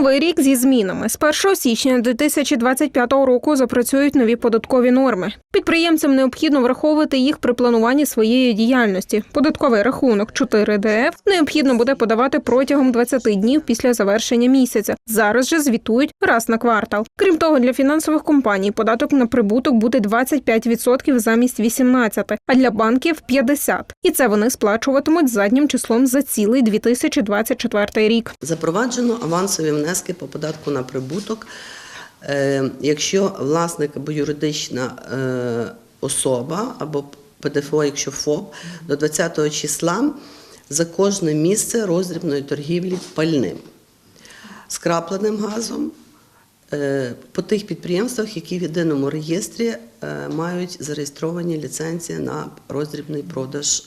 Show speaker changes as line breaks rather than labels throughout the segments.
Новий рік зі змінами з 1 січня 2025 року запрацюють нові податкові норми. Підприємцям необхідно враховувати їх при плануванні своєї діяльності. Податковий рахунок 4 ДФ необхідно буде подавати протягом 20 днів після завершення місяця. Зараз же звітують раз на квартал. Крім того, для фінансових компаній податок на прибуток буде 25% замість 18%, а для банків 50%. І це вони сплачуватимуть заднім числом за цілий 2024 рік.
Запроваджено авансові внески по податку на прибуток. Е, Якщо власник або юридична е, особа, або ПДФО, якщо ФОП, до 20 числа за кожне місце роздрібної торгівлі пальним, скрапленим газом е, по тих підприємствах, які в єдиному реєстрі мають зареєстровані ліцензії на роздрібний продаж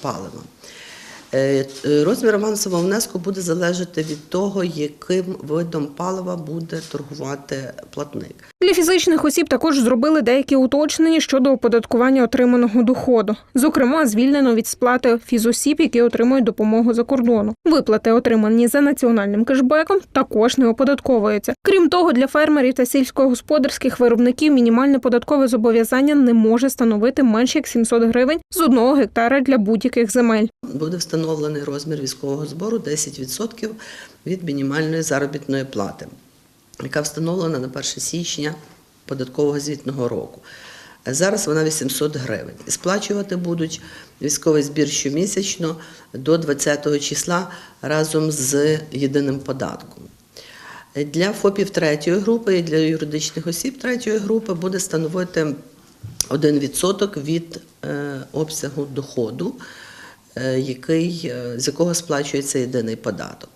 палива. Е, е, Розмір авансового внеску буде залежати від того, яким видом палива буде торгувати платник.
Для фізичних осіб також зробили деякі уточнення щодо оподаткування отриманого доходу. Зокрема, звільнено від сплати фізосіб, які отримують допомогу за кордону. Виплати, отримані за національним кешбеком, також не оподатковуються. Крім того, для фермерів та сільськогосподарських виробників мінімальне податкове зобов'язання не може становити менше як 700 гривень з одного гектара для будь-яких земель.
Буде встановлений розмір військового збору 10% від мінімальної заробітної плати, яка встановлена на 1 січня податкового звітного року. Зараз вона 800 гривень. Сплачувати будуть військовий збір щомісячно до 20 числа разом з єдиним податком. Для ФОПів третьої групи і для юридичних осіб третьої групи буде становити 1% від е, обсягу доходу, який, е, з якого сплачується єдиний податок.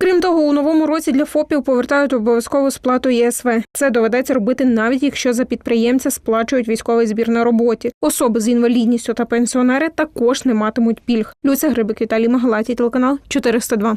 Крім того, у новому році для ФОПів повертають обов'язкову сплату ЄСВ. Це доведеться робити навіть якщо за підприємця сплачують військовий збір на роботі. Особи з інвалідністю та пенсіонери також не матимуть пільг. Люся Грибик, Віталій Магалаті, телеканал 402.